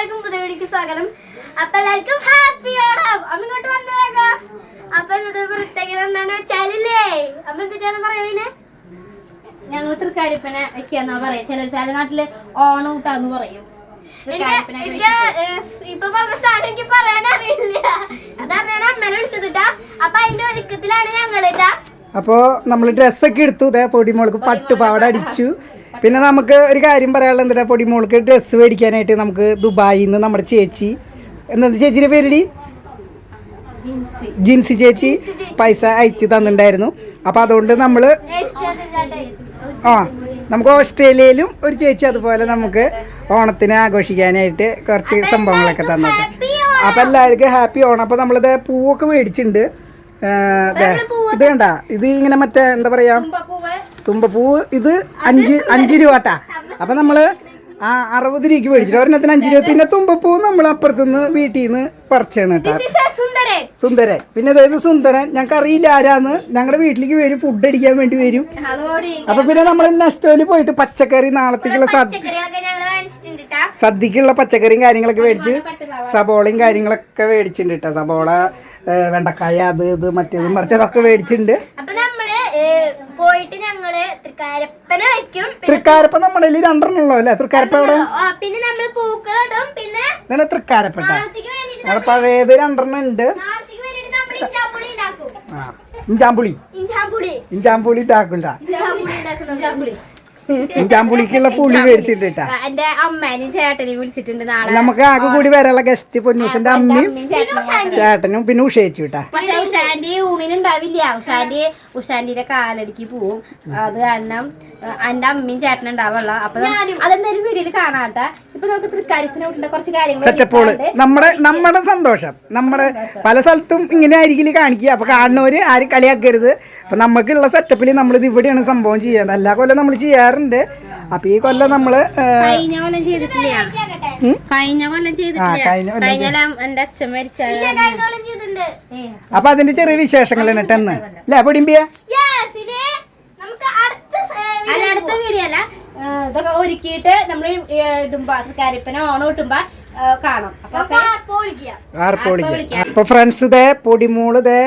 എല്ലാവർക്കും പുതിയ വീഡിയോക്ക് സ്വാഗതം. അപ്പൊ എല്ലാവർക്കും ഹാപ്പി ഓണം അമ്മ ഇങ്ങോട്ട് വന്നു വേഗം അപ്പൊ ഇന്നത്തെ പ്രത്യേകത എന്താണെന്ന് ചലില്ലേ അമ്മ എന്തൊക്കെയാന്ന് പറയുന്നേ ഞങ്ങൾ തൃക്കാരിപ്പനെ വെക്കാന്നാ പറയാ. ചില ചില നാട്ടിൽ ഓണം ഊട്ടാന്ന് പറയും. ഇപ്പൊ പറഞ്ഞ സാധനം എനിക്ക് പറയാൻ അറിയില്ല അതാണ് ഞാൻ അമ്മനെ വിളിച്ചതിട്ടാ അപ്പൊ അതിന്റെ ഒരുക്കത്തിലാണ് ഞങ്ങളിട്ടാ അപ്പോ നമ്മൾ ഡ്രസ്സൊക്കെ എടുത്തു. ഇതേ പൊടിമോൾക്ക് പട്ടുപാവട അടിച്ചു. പിന്നെ നമുക്ക് ഒരു കാര്യം പറയാനുള്ളത് എന്താ പൊടി മോൾക്ക് ഡ്രസ്സ് മേടിക്കാനായിട്ട് നമുക്ക് ദുബായിൽ നിന്ന് നമ്മുടെ ചേച്ചി. എന്താ ചേച്ചിയുടെ പേരിടി? ജീൻസ്. ചേച്ചി പൈസ അയച്ചു തന്നിട്ടുണ്ടായിരുന്നു. അപ്പോൾ അതുകൊണ്ട് നമ്മൾ ആ നമുക്ക് ഓസ്ട്രേലിയയിലും ഒരു ചേച്ചി അതുപോലെ നമുക്ക് ഓണത്തിന് ആഘോഷിക്കാനായിട്ട് കുറച്ച് സംഭവങ്ങളൊക്കെ തന്നിട്ട്. അപ്പം എല്ലാവർക്കും ഹാപ്പി ഓണം. അപ്പോൾ നമ്മളിത് പൂവൊക്കെ മേടിച്ചിട്ടുണ്ട്. ഇത് കണ്ട? ഇത് ഇങ്ങനെ മറ്റേ എന്താ പറയാ? തുമ്പപ്പൂവ് ഇത് അഞ്ച് അഞ്ച് രൂപ കേട്ടാ അപ്പം നമ്മൾ ആ അറുപത് രൂപയ്ക്ക് മേടിച്ചിട്ട് ഒരെണ്ണത്തിന് അഞ്ച് രൂപ. പിന്നെ തുമ്പപ്പൂ നമ്മൾ അപ്പുറത്തുനിന്ന് വീട്ടിൽ നിന്ന് പറിച്ചാണ് കേട്ടോ. സുന്ദരൻ. പിന്നെ അതായത് സുന്ദരൻ. ഞങ്ങൾക്ക് അറിയില്ല ആരാന്ന്. ഞങ്ങളുടെ വീട്ടിലേക്ക് വരും. ഫുഡ് അടിക്കാൻ വേണ്ടി വരും. അപ്പൊ പിന്നെ നമ്മൾ നെസ്റ്റോയിൽ പോയിട്ട് പച്ചക്കറി നാളത്തേക്കുള്ള. സദ്യക്കുള്ള പച്ചക്കറിയും കാര്യങ്ങളൊക്കെ മേടിച്ച് സബോളയും കാര്യങ്ങളൊക്കെ മേടിച്ചിട്ടുണ്ട് കേട്ടോ സബോള വെണ്ടക്കായ അത് ഇത് മറ്റേതും മറിച്ചതൊക്കെ മേടിച്ചിട്ടുണ്ട്. നമ്മൾ പോയിട്ട് ഞങ്ങൾ തൃക്കാരപ്പന വെക്കും തൃക്കാരപ്പ നമ്മുടെ കയ്യിൽ രണ്ടെണ്ണം ഉള്ളോ അല്ലേ? തൃക്കാരപ്പ എവിടെ? പിന്നെ നമ്മൾ പൂക്കളിടും. പിന്നെ ഇതാണ് തൃക്കാരപ്പെട്ട പഴയത് രണ്ടെണ്ണം ഉണ്ട്. ഇഞ്ചാമ്പുളി ഇഞ്ചാമ്പുളി. ഇഞ്ചാമ്പുളി. ഇതാക്കണ്ട? ഇഞ്ചാമ്പുളി. ഇഞ്ചാമ്പുളിക്കുള്ള പുളി മേടിച്ചിട്ടുണ്ട് കേട്ടാ എന്റെ അമ്മേനെയും ചേട്ടനെയും വിളിച്ചിട്ടുണ്ട് നാളെ. നമുക്ക് ആകെ കൂടി വരാനുള്ള ഗസ്റ്റ് പൊന്നൂസിന്റെ അമ്മയും ചേട്ടനും ചേട്ടനും പിന്നെ ഉഷയിച്ചു കേട്ടാ പക്ഷെ ഉഷാന്റെ ഊണിനുണ്ടാവില്ല ഉഷാന്റെ ഉഷാന്റെ കാലടിക്ക് പോവും. അത് കാരണം എന്റെ അമ്മയും ചേട്ടനും ഉണ്ടാവുള്ള. അപ്പൊ അതെന്തായാലും വീഡിയോയിൽ കാണാട്ടെ. ഇപ്പൊ നമുക്ക് തൃക്കാരിപ്പിനെ കുറച്ച് കാര്യങ്ങൾ സെറ്റപ്പോൾ നമ്മുടെ നമ്മുടെ സന്തോഷം. നമ്മുടെ പല സ്ഥലത്തും ഇങ്ങനെ ആയിരിക്കും കാണിക്കുക. അപ്പൊ കാണുന്നവര് ആരും കളിയാക്കരുത്. അപ്പൊ നമുക്കുള്ള സെറ്റപ്പിൽ നമ്മൾ ഇത് ഇവിടെയാണ് സംഭവം ചെയ്യേണ്ടത് എല്ലാ കൊല്ലം നമ്മൾ ചെയ്യാറുണ്ട്. അപ്പൊ ഈ കൊല്ലം നമ്മൾ കഴിഞ്ഞ കൊല്ലം ചെയ്തിട്ടില്ല? കഴിഞ്ഞ കൊല്ലം ചെയ്തിട്ടില്ല. കഴിഞ്ഞ കൊല്ലം കഴിഞ്ഞ എന്റെ അച്ഛൻ മരിച്ച ചെയ്തിട്ടുണ്ട്. അപ്പൊ അതിന്റെ ചെറിയ വിശേഷങ്ങൾ കേട്ടെന്ന് അല്ലേ പൊടിമ്പിയ Yes, ഇത് നമുക്ക് അടുത്ത സ- അല്ല അടുത്ത വീഡിയോ അല്ല. ഇതൊക്കെ ഒരുക്കിയിട്ട് നമ്മൾ ഇടുമ്പോ കരിപ്പന ഓണം ഇട്ടുമ്പോ കാണും. അപ്പൊ ഫ്രണ്ട്സ് ഇതേ പൊടിമൂൾ ഇതേ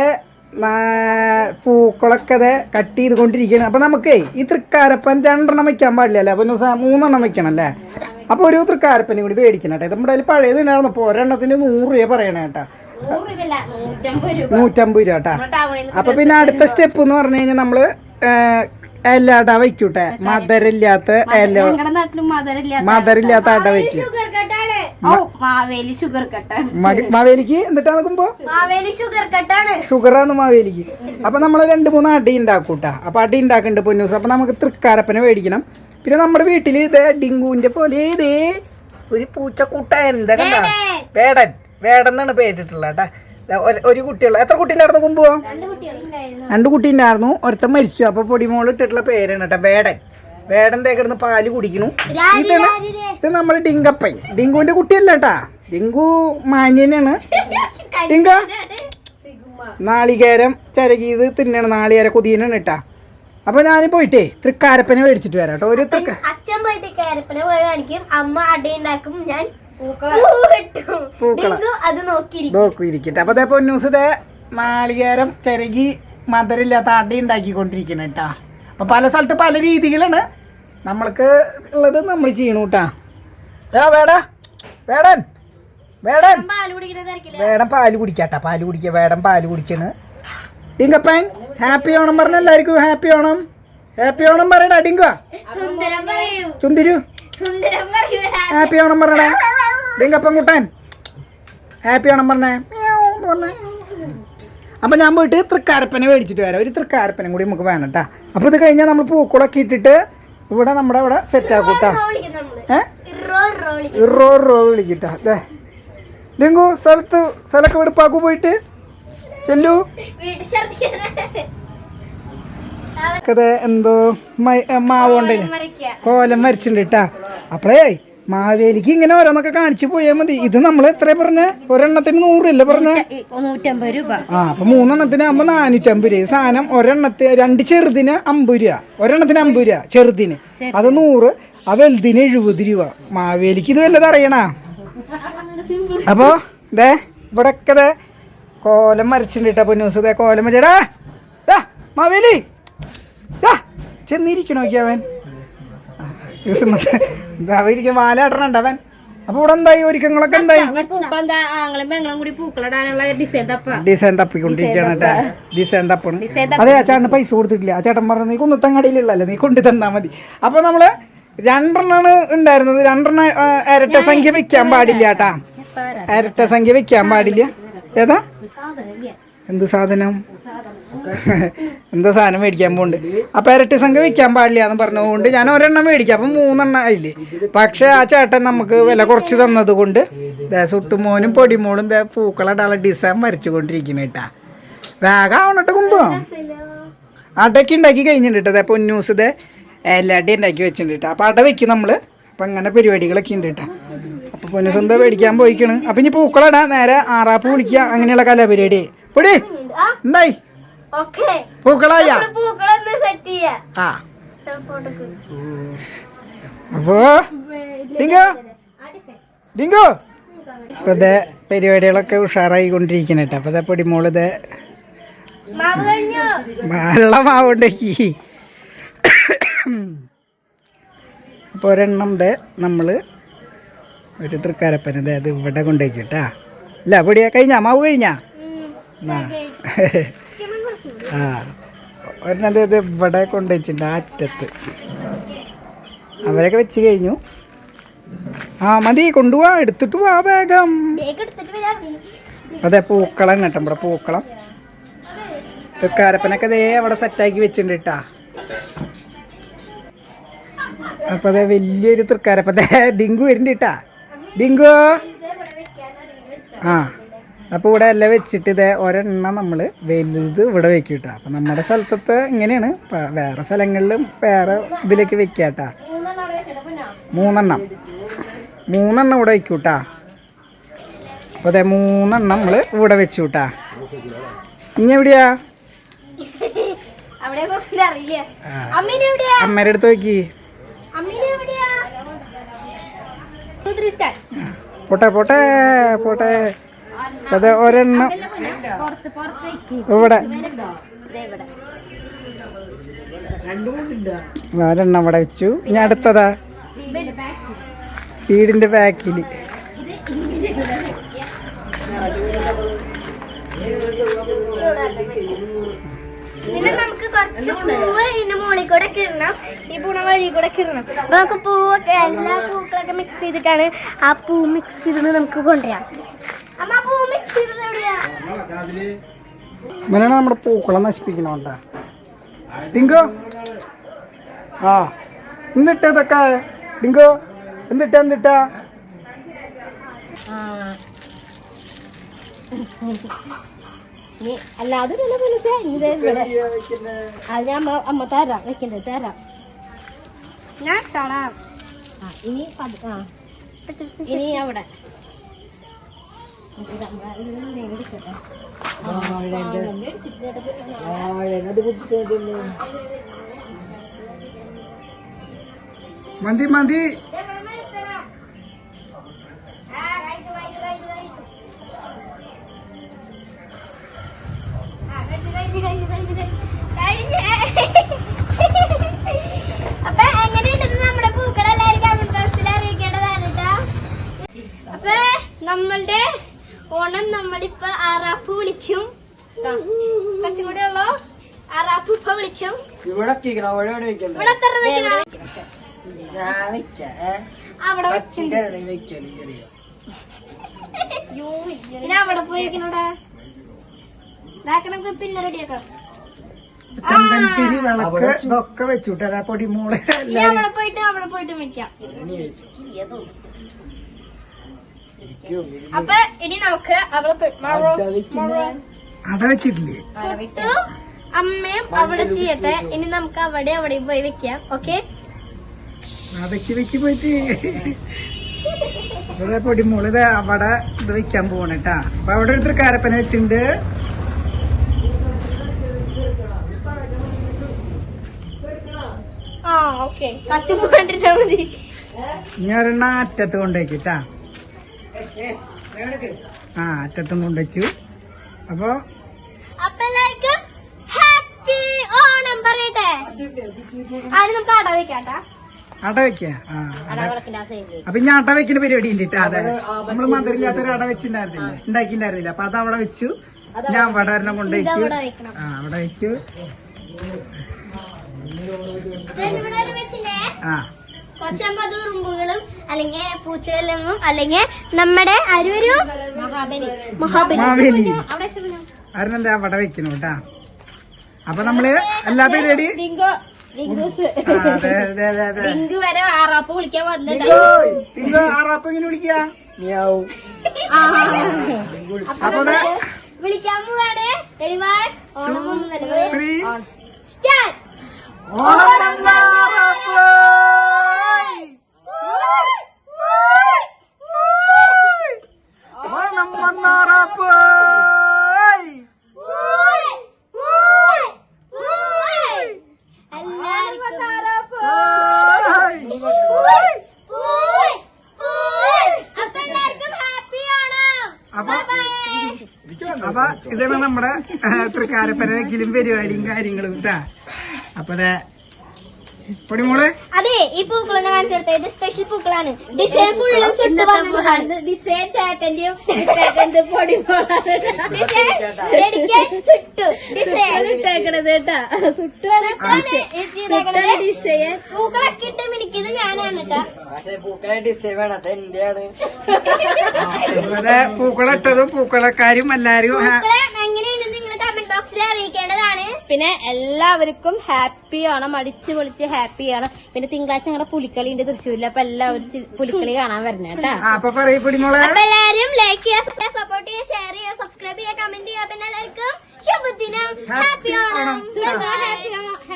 പൂക്കളൊക്കെ ഇതേ കട്ട് ചെയ്തുകൊണ്ടിരിക്കുകയാണ് അപ്പൊ നമുക്കേ ഈ തൃക്കാരപ്പൻ രണ്ടെണ്ണം വെക്കാൻ പാടില്ലല്ലേ അപ്പൊ മൂന്നെണ്ണം വെക്കണം അല്ലേ? അപ്പൊ ഒരു തൃക്കാരപ്പനും കൂടി മേടിക്കണം കേട്ടോ. ഇത് നമ്മുടെ അതിൽ പഴയത് ഉണ്ടായിരുന്നു അപ്പൊ ഒരെണ്ണത്തിന് നൂറ് രൂപ പറയണേ കേട്ടാ. നൂറ്റമ്പത് രൂപ. കേട്ടാ. അപ്പൊ പിന്നെ അടുത്ത സ്റ്റെപ്പ് എന്ന് പറഞ്ഞു കഴിഞ്ഞാൽ നമ്മൾ എല്ലാട വയ്ക്കൂട്ടെ. മധുരില്ലാത്ത എല്ല മധുരമില്ലാത്ത അട വയ്ക്കും. മാവേലി ഷുഗർ കട്ടാണ് മാവേലിക്ക് എന്നിട്ടാ നോക്കുമ്പോ? മാവേലി ഷുഗർ കട്ടാണ് ഷുഗറാണ് മാവേലിക്ക്. അപ്പൊ നമ്മൾ രണ്ട് മൂന്ന് അടി ഉണ്ടാക്കൂട്ടാ അപ്പൊ അടി ഉണ്ടാക്കുന്നുണ്ട് പൊന്നൂസ്. അപ്പൊ നമുക്ക് തൃക്കാരപ്പനെ മേടിക്കണം. പിന്നെ നമ്മുടെ വീട്ടിൽ ഇതേ ഡിങ്കുവിന്റെ പോലെ ഇതേ ഒരു പൂച്ചക്കൂട്ട എന്താ വേടൻ. വേടൻ. എന്നാണ് പേരിട്ടുള്ളത് കേട്ടാ. ഒരു- കുട്ടിയുള്ള എത്ര കുട്ടീന്റെ കുമ്പോ രണ്ട് കുട്ടീന്റെ കുട്ടി ഉണ്ടായിരുന്നു ഒരുത്തൻ മരിച്ചു. അപ്പൊ പൊടിമോൾ ഇട്ടിട്ടുള്ള പേരാണ് കേട്ടോ വേടൻ. വേടൻ തേക്കിടുന്ന കിടന്ന് പാൽ കുടിക്കണു ഇതാണ് ഇത് നമ്മുടെ ഡിങ്കപ്പൻ. ഡിങ്കുവിന്റെ കുട്ടിയല്ല കേട്ടാ ഡിങ്കു മാന്യനാണ്. ഡിങ്ക? നാളികേരം ചരകീത് തിന്നാണ് നാളികേര കുതിയനാണ് കേട്ടാ അപ്പൊ ഞാൻ പോയിട്ടേ തൃക്കാരപ്പനെ മേടിച്ചിട്ട് വരാം കേട്ടോ ഒരു തൃക്ക അച്ഛൻ പോയിട്ട് കാരപ്പനെ കാണിക്കും. അമ്മ അടി ഉണ്ടാക്കും. ഞാൻ പൂക്കള. പൂ വെട്ടും പൂക്കള. ഡിങ്കു അത് നോക്കിയിരിക്കും. നോക്കൂ ഇരിക്കട്ടെ അപ്പൊ അതേ പൊന്നൂസ് ഇതേ നാളികേരം തിരകി മധുരമില്ലാത്ത അടി ഉണ്ടാക്കിക്കൊണ്ടിരിക്കണം കേട്ടാ അപ്പൊ പല സ്ഥലത്ത് പല രീതികളാണ് നമ്മൾക്ക് ഉള്ളത് നമ്മൾ ചെയ്യണു കേട്ടാ വേടാ. വേടൻ. വേടൻ. വേടൻ പാൽ കുടിക്കാട്ടാ. പാൽ കുടിക്കുക വേടൻ പാൽ കുടിച്ചാണ്. ഡിങ്കപ്പൻ ഹാപ്പി ഓണം പറഞ്ഞ എല്ലാവർക്കും ഹാപ്പി ഓണം. ഹാപ്പി ഓണം പറയടാ ഡിങ്ക സുന്ദരം പറയൂ. ചുന്തിരു. സുന്ദരം പറയൂ. ഹാപ്പി ഓണം പറയടാ. ഡിങ്കപ്പൻ കുട്ടൻ. ഹാപ്പി ആണെന്ന് പറഞ്ഞേ. എന്ന് പറഞ്ഞേ. അപ്പം ഞാൻ പോയിട്ട് തൃക്കാരപ്പനെ മേടിച്ചിട്ട് വരാം. ഒരു തൃക്കാരപ്പനും കൂടി നമുക്ക് വേണം കേട്ടോ അപ്പോൾ ഇത് കഴിഞ്ഞാൽ നമ്മൾ പൂക്കളൊക്കെ ഇട്ടിട്ട് ഇവിടെ നമ്മുടെ ഇവിടെ സെറ്റ് ആക്കൂട്ടാ കേട്ടോ ഏ? ഇറോ വിളിക്കട്ടാ. ദേ. ഡിങ്കു സ്ഥലത്ത് സ്ഥലമൊക്കെ വെടുപ്പാക്കു പോയിട്ട്. ചെല്ലു. എന്തോ മൈ- മാവ് കൊണ്ടല്ലേ മറിക്കുക കോലം മരിച്ചിട്ടുണ്ട് കേട്ടാ അപ്പളേ മാവേലിക്ക് ഇങ്ങനെ ഓരോന്നൊക്കെ കാണിച്ചു പോയാൽ മതി. ഇത് നമ്മൾ എത്ര പറഞ്ഞ? ഒരെണ്ണത്തിന് നൂറില്ല പറഞ്ഞ? നൂറ്റമ്പത് രൂപ. ആ അപ്പൊ മൂന്നെണ്ണത്തിന് ആകുമ്പോ നാനൂറ്റമ്പത് രൂപ. സാധനം ഒരെണ്ണത്തിന് രണ്ട് ചെറുതിന് അമ്പത് രൂപ. ഒരെണ്ണത്തിന് അമ്പത് രൂപ ചെറുതിന്. അത് നൂറ് ആ വലുതിന് എഴുപത് രൂപ. മാവേലിക്ക് ഇത് വല്ലത് അറിയണാ? അപ്പോ ദേ ഇവിടൊക്കെ ദേ കോലം മരച്ചിട്ടുണ്ട് കേട്ടോ പൊന്നൂസ്. ദേ കോലം മരിച്ചടാ മാവേലി. ചെന്നിരിക്കണോക്കിയവൻ അവൻ മാല ഇടണണ്ട അവൻ. അപ്പൊ ഇവിടെ എന്തായി? ഒരുക്കങ്ങളൊക്കെ എന്തായി? ഡിസൈൻ തപ്പ. ഡിസൈൻ തപ്പണം അതെ ആ ചേട്ടന് പൈസ കൊടുത്തിട്ടില്ല. ആ ചേട്ടൻ പറഞ്ഞു നീ കുന്നത്തങ്ങാടിയിലുള്ളല്ലേ നീ കൊണ്ടു തന്നാ മതി. അപ്പൊ നമ്മൾ രണ്ടെണ്ണാണ് ഉണ്ടായിരുന്നത്. രണ്ടെണ്ണം ഇരട്ട സംഖ്യ വെക്കാൻ പാടില്ല കേട്ടാ. ഇരട്ട സംഖ്യ വെക്കാൻ പാടില്ല. ഏതാ? എന്ത് സാധനം? എന്താ സാധനം മേടിക്കാൻ പോകുന്നുണ്ട് അപ്പൊ ഇരട്ടി സംഖ്യ വിൽക്കാൻ പാടില്ല എന്ന് പറഞ്ഞുകൊണ്ട് ഞാൻ ഒരെണ്ണം മേടിക്കാം. അപ്പൊ മൂന്നെണ്ണം ആയില്ലേ? പക്ഷേ ആ ചേട്ടൻ നമുക്ക് വില കുറച്ച് തന്നത് കൊണ്ട് സുട്ടുമോനും പൊടിമോളും ദേ ഡിസൈൻ വരച്ചു കൊണ്ടിരിക്കുന്നു കേട്ടാ. വേഗം ആവണട്ടെ കുമ്പോ. അടയ്ക്ക് ഉണ്ടാക്കി കഴിഞ്ഞിട്ടുണ്ട് കേട്ടോ. പൊന്നൂസ് എല്ലാടി ഉണ്ടാക്കി വെച്ചിട്ടുണ്ട് കേട്ടോ. അപ്പൊ അട വെക്കും നമ്മൾ. അപ്പൊ അങ്ങനെ പരിപാടികളൊക്കെ ഉണ്ട് കേട്ടോ. അപ്പൊ പൊന്നൂസ് എന്താ മേടിക്കാൻ പോയിക്കണ്? അപ്പൊ ഇനി പൂക്കളടാ. നേരെ ആറാപ്പ് വിളിക്കുക. അങ്ങനെയുള്ള കലാപരിപാടി പൊടി എന്തായി? പൂക്കളായ? ആ. ഫോട്ടോക്ക് അപ്പോ ഡിങ്കോ? ഡിങ്കോ? ഇപ്പൊ ഇതേ പരിപാടികളൊക്കെ ഉഷാറായി കൊണ്ടിരിക്കണ കേട്ടോ അപ്പൊ ഇതേ പൊടിമോൾ ഇതേ മാവ് കഴിഞ്ഞു? നല്ല മാവുണ്ടാക്കി. അപ്പോൾ ഒരെണ്ണം ദേ നമ്മൾ ഒരു തൃക്കാരപ്പന ദേ അത് ഇവിടെ കൊണ്ടുപോയിക്കട്ടാ. അല്ല ഇല്ല പൊടിയാ കഴിഞ്ഞാ? മാവ് കഴിഞ്ഞാ? ആ. ആ. ഒരെണ്ണം ദേ ഇത് ഇവിടെ കൊണ്ടുവച്ചിട്ടുണ്ട് ആ അറ്റത്ത്. അവരൊക്കെ വെച്ച് കഴിഞ്ഞു. ആ മതി കൊണ്ടുപോവാ എടുത്തിട്ട് പോവാ വേഗം. അതെ പൂക്കളം കേട്ടോ ഇവിടെ പൂക്കളം. കാരപ്പനൊക്കെ ദേ അവിടെ സെറ്റാക്കി വെച്ചിട്ടുണ്ട് കേട്ടാ അപ്പൊ അതെ വലിയൊരു തൃക്കാരപ്പ ദേ ഡിങ്കു വരുന്നുണ്ട് കേട്ടാ ഡിങ്കു? ആ. അപ്പോൾ ഇവിടെ എല്ലാം വെച്ചിട്ട് ഇതേ ഒരെണ്ണം നമ്മൾ വലുത് ഇവിടെ വെക്കും കേട്ടോ അപ്പം നമ്മുടെ സ്ഥലത്തത്തെ ഇങ്ങനെയാണ്. വേറെ സ്ഥലങ്ങളിലും വേറെ ഇതിലേക്ക് വെക്കുക കേട്ടാ മൂന്നെണ്ണം. മൂന്നെണ്ണം ഇവിടെ വയ്ക്കും കേട്ടാ അപ്പോൾ അതെ മൂന്നെണ്ണം നമ്മൾ ഇവിടെ വെച്ചു കേട്ടാ ഇനി എവിടെയാ? അമ്മേടെ അടുത്ത് നോക്കി. പോട്ടെ പോട്ടെ പോട്ടെ. അതെ ഒരെണ്ണം. ഇവിടെ. ഒരെണ്ണം ഇവിടെ വെച്ചു. ഇനി അടുത്തതാ. വീടിന്റെ ബാക്കിൽ പിന്നെ നമുക്ക് കുറച്ച് ഈ കൂടെ നമുക്ക് പൂവൊക്കെ എല്ലാ പൂക്കളൊക്കെ മിക്സ് ചെയ്തിട്ടാണ് ആ പൂ മിക്സ് ചെയ്തത് നമുക്ക് കൊണ്ടുവരാം അമ്മ ആ പൂ മിക്സ് ചെയ്തത് എവിടെയാ ഇങ്ങനെയാണ് നമ്മുടെ പൂക്കളെ നശിപ്പിക്കണോണ്ട ഡിങ്കോ? ആ എന്നിട്ട് ഇതൊക്കെ ഡിങ്കോ എന്നിട്ട് എന്നിട്ടാ? ഇനി അല്ലാതെ അത് ഞാൻ അമ്മ അമ്മ തരാം വെക്കണ്ടേ തരാം. ഞാൻ ആ ഇനി ആ. ഇനി അവിടെ. മന്തി ഇത് ഇങ്ങനെ എടുക്കട്ടെ. ആ, അങ്ങനെ എടുത്തിട്ട് മതി മതി അപ്പൊ എങ്ങനെയുണ്ടെന്ന് നമ്മുടെ പൂക്കൾ എല്ലാവരും കമന്റ് ബോക്സിൽ അറിയിക്കേണ്ടതാണ് കേട്ടോ അപ്പൊ നമ്മളുടെ ഓണം നമ്മളിപ്പോ അറാപ്പ് വിളിക്കും. കുറച്ചും കൂടെ ഉള്ളു അറാപ്പ് ഇപ്പൊ വിളിക്കും. ഇവിടെ ഇവിടെ എത്ര വെക്കണം? അവിടെ വെച്ചിട്ടുണ്ട്. പിന്നെ അവിടെ പോയിരിക്കണോടാ? പിന്നെ റെഡിയാക്കാം. ചന്ദനത്തിരി വിളക്ക്. ഇതൊക്കെ ഇനി അവിടെ പോയിട്ട് അവിടെ പോയിട്ട് വെക്കാം. അപ്പൊ ഇനി നമുക്ക് അവൾ പോയി- മറോ- മറോ- അട വെച്ചിട്ടില്ലേ? പുട്ടു അമ്മയും അവിടെ ചെയ്യട്ടെ. ഇനി നമുക്ക് അവിടെ അവിടെ പോയി വെക്കാം. ഓക്കെ? അടക്കി വെക്ക് പോയിട്ട്. ഇവിടെ പൊടി മോൾ ഇത് അവിടെ ഇത് വെക്കാൻ പോണട്ടാ അപ്പൊ അവിടെ ഒരുത്തർ കാരപ്പന വെച്ചിട്ടുണ്ട്. ഇനി ഒരെണ്ണ അറ്റത്ത് കൊണ്ടുവയ്ക്കിട്ടാ ആ അറ്റത്തും കൊണ്ടുവച്ചു അപ്പോ അട വെക്ക. അപ്പൊ ഇനി അട വെക്കുന്ന പരിപാടി ഉണ്ട് അതെ. നമ്മൾ മധുരില്ലാത്തൊരു അട വെച്ചിട്ടുണ്ടായിരുന്നില്ല? ഉണ്ടാക്കിണ്ടായിരുന്നില്ല അപ്പൊ അത് അവിടെ വെച്ചു. ഞാൻ അവിടെ ഒരെണ്ണം കൊണ്ടുവച്ചു ആ അവിടെ വെച്ചു ആ. കുറച്ചമ്പത് ഉറുമ്പുകളും അല്ലെങ്കിൽ പൂച്ചകളും അല്ലെങ്കിൽ നമ്മുടെ അരൂരു മഹാബലി. മഹാബലി. അവിടെ വെക്കണു കേട്ടാ? അപ്പൊ നമ്മൾ എല്ലാ പേരും ഡിങ്കോ ഡിങ്കൂസ്. ആ, അതെ അതെ അതെ അതെ. ഡിങ്കു വരെ ആറാപ്പ് വിളിക്കാൻ വന്നിട്ടുണ്ട്. ആറാപ്പ് എങ്ങനെ വിളിക്കുക അപ്പൊ വിളിക്കാൻ പോവാണ്. Ready, one, ഓണം ഒന്ന് നൽകുക. ഓണം വന്നാറാപ്പ്. ഓയ്. അപ്പൊ എല്ലാവർക്കും ഹാപ്പി ഓണം അപ്പൊ അപ്പൊ ഇതാണ് നമ്മുടെ തൃക്കാരപ്പരക്കിലും പരിപാടിയും കാര്യങ്ങളും കേട്ടാ അപ്പൊ ദേ, പൊടിമോൾ ഈ പൂക്കളൊന്ന് കാണിച്ചു കൊടുത്തത് ഇത് സ്പെഷ്യൽ പൂക്കളാണ്. ഡിസൈൻ ഫുള്ളും സുട്ട് ഡിസൈൻ ചേട്ടന്റെയും ചേട്ടന്റെ പൊടി ഡിസൈൻ dedicate സുട്ടു ഡിസൈൻ ഇട്ടേക്കണത് കേട്ടാ. സുട്ടാണ് സുട്ടാണ് ഡിസൈൻ പൂക്കളൊക്കെ ഇട്ട് മിനിക്കുന്നത് ഞാനാണ് കേട്ടോ. പക്ഷെ പൂക്കളെ ഡിസൈൻ വേണം. അത് എന്റെയാണ്. പൂക്കളിട്ടതും പൂക്കളക്കാരും എല്ലാരും നിങ്ങൾ കമന്റ് ബോക്സിൽ അറിയിക്കേണ്ടതാണ്. പിന്നെ എല്ലാവർക്കും ഹാപ്പി ആണ് അടിച്ചു പൊളിച്ച് ഹാപ്പി ആണ് പിന്നെ തിങ്കളാഴ്ച ഞങ്ങളുടെ പുലിക്കളി ഉണ്ട് തൃശ്ശൂരിൽ അപ്പൊ എല്ലാവരും തി- പുലിക്കളി കാണാൻ വരണേ കേട്ടാ. ആ അപ്പൊ എല്ലാരും ലൈക്ക് ചെയ്യുക സപ്പോർട്ട് ചെയ്യുക ഷെയർ ചെയ്യുക സബ്സ്ക്രൈബ് ചെയ്യുക കമന്റ് ചെയ്യുക പിന്നെ എല്ലാവർക്കും ശുഭദിനം. ഹാപ്പി ഓണം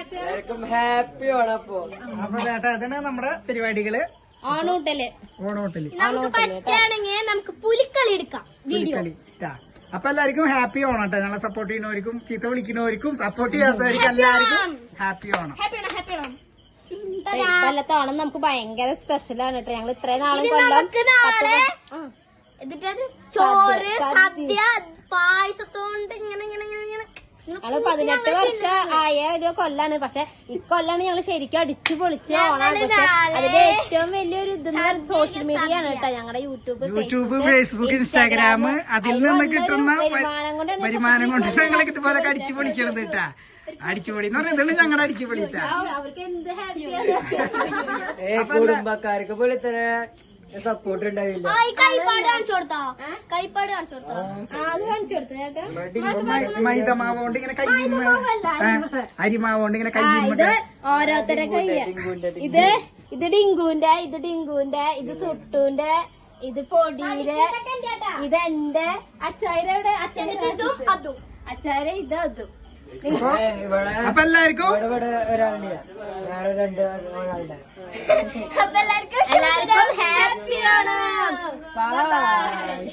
എല്ലാവർക്കും ഹാപ്പി അപ്പൊ. അപ്പൊ ചേട്ടാ അതിന് നമ്മുടെ പരിപാടികൾ? ഓണൂട്ടൽ. ഓണോട്ടൽ. നമുക്ക് പറ്റുകയാണെങ്കിൽ നമുക്ക് പുലിക്കളി എടുക്കാം. വീഡിയോ. കളി. അപ്പൊ എല്ലാവർക്കും ഹാപ്പി ഓണം കേട്ടോ ഞങ്ങളെ സപ്പോർട്ട് ചെയ്യുന്നവർക്കും ചീത്ത വിളിക്കുന്നവർക്കും സപ്പോർട്ട് ചെയ്യാത്തവർക്കും എല്ലാവർക്കും happy Onam. Happy Onam happy Onam. കൊല്ലത്തെ ഓണം നമുക്ക് ഭയങ്കര സ്പെഷ്യൽ ആണ് കേട്ടോ ഞങ്ങൾ ഇത്രയും നാളും കൊല്ലം ചോറ് സദ്യ. പായസത്തോണ്ട് ഇങ്ങനെ ഇങ്ങനെ ഞങ്ങൾ പതിനെട്ട് വർഷം ആയ ഒരു കൊല്ലാണ്. പക്ഷെ ഇക്കൊല്ലാണ് ഞങ്ങൾ ശരിക്കും അടിച്ചു പൊളിച്ച് ഓണാണ് പക്ഷെ അതിന്റെ ഏറ്റവും വലിയൊരു ഇതെന്ന് സോഷ്യൽ മീഡിയ ആണ് കേട്ടോ. ഞങ്ങളുടെ യൂട്യൂബ് യൂട്യൂബ് ഫേസ്ബുക്ക് ഇൻസ്റ്റാഗ്രാം അതിൽ നിന്ന് കിട്ടുന്ന വരുമാനം കൊണ്ട് ഞങ്ങൾക്ക് ഇതുപോലെ അടിച്ചു പൊളിക്കണത് കേട്ടാ. അടിച്ചുപൊളി എന്ന് പറയുന്നത് ഞങ്ങളുടെ അടിച്ചുപൊളി കുടുംബക്കാർക്ക് പോലെ തന്നെ സപ്പോർട്ട് ഉണ്ടാവില്ല. ആ, ഈ കൈപ്പാട് കാണിച്ചു കൊടുത്തോ? കൈപ്പാട് കാണിച്ചു കൊടുത്തോ? അത് കാണിച്ചു കൊടുത്തു ചേട്ടാ? മൈദമാവ് കൊണ്ട് ഇങ്ങനെ ഇത് ഓരോരുത്തരെ കയ്യ. ഇത് ഇത് ഡിങ്കുവിന്റെ ഇത് ഡിങ്കുവിന്റെ ഇത് സുട്ടുവിന്റെ ഇത് പൊടിയുടെ ഇത് എന്റെ. അച്ചായരെ ഇവിടെ അച്ഛന്റെ ഇതും അതും. അച്ചായരെ ഇത് അതും. അപ്പൊ എല്ലാവർക്കും? അപ്പൊ എല്ലാവർക്കും എല്ലാവർക്കും ഹാപ്പി ഓണം ബൈ.